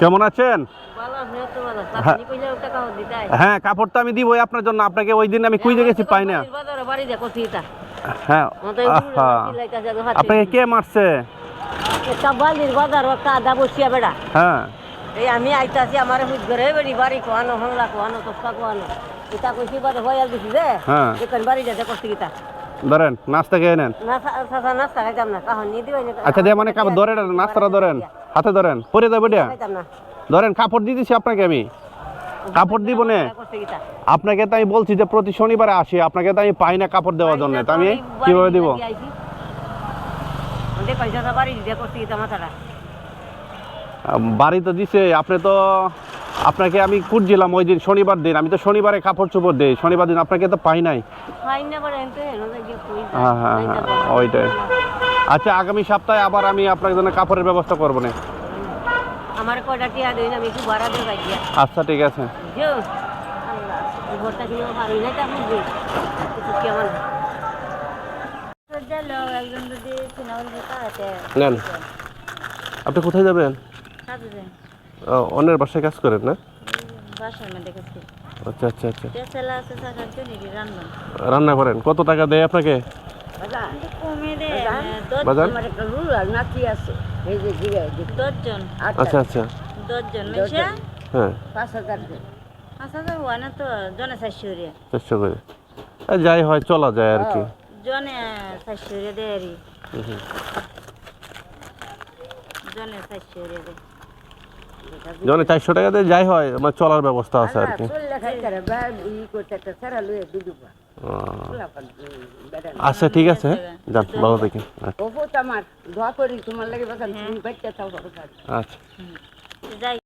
কেমন আছেন? হ্যাঁ। হ্যাঁ কাপড় তো আমি দিব আপনার জন্য। আপনাকে ওই দিন আমি কুইজে গেছি পাই না। হ্যাঁ আপনাকে কে মারছে? হ্যাঁ। এই আমি আইতাছি আমার ঘরে বেড়ি বাড়ি কোয়ানো হংলা কোয়ানো কোয়ানো এটা কইছি বাদে হইয়াল দিছি যে হ্যাঁ। এখান বাড়ি যেতে ধরেন নাস্তা খেয়ে নেন। নাস্তা খাইতাম না কাহন নিয়ে দিবাই আচ্ছা দিয়ে মানে ধরেন নাস্তাটা ধরেন। হাতে ধরেন পরে যাবে ধরেন কাপড় দিয়ে দিছি আপনাকে আমি। কাপড় দিব না। আপনাকে তো আমি বলছি যে প্রতি শনিবারে আসি আপনাকে তো আমি পাই না কাপড় দেওয়ার জন্য। তো আমি কীভাবে দিব? বাড়ি তো দিছে আপনি তো আপনাকে আমি খুঁজছিলাম ওই দিন শনিবার দিন। আমি তো শনিবারে কাপড় চোপড় দিই শনিবার দিন আপনাকে তো পাই নাই। হ্যাঁ হ্যাঁ হ্যাঁ ওইটাই। আচ্ছা আগামী সপ্তাহে আবার আমি আপনার জন্য কাপড়ের ব্যবস্থা করব না। আমার কয়টা টিয়া দেই না আমি একটু ভাড়া দিয়ে গাইয়া আচ্ছা ঠিক আছে। যে আল্লাহ ঘরটা কিনে পারি না তা বুঝি। কিছু কেমন একজন যদি সিনেমার কাছে নেন। আপনি কোথায় যাবেন? দেন অন্যের বাসায় কাজ করেন না? আচ্ছা আচ্ছা আচ্ছা। রান্না? করেন। কত টাকা দেয় আপনাকে? কমে দে বাজার আমার একটা রুল আর নাতি আছে। এই যে দশজন? আচ্ছা আচ্ছা দশজন হ্যাঁ। পাঁচ হাজার পাঁচ হাজার হওয়া না তো জনে চারশো করে। যাই হয় চলা যায় আর কি। জনে চারশো দেয় জনে চারশো দেয়। জনে চারশো টাকাতে যাই হয় আমার চলার ব্যবস্থা আছে আর কি। আচ্ছা ঠিক আছে। যান ভালো দেখি আমার দোয়া করি তোমার লাগে বাজান তুমি আচ্ছা। যাই।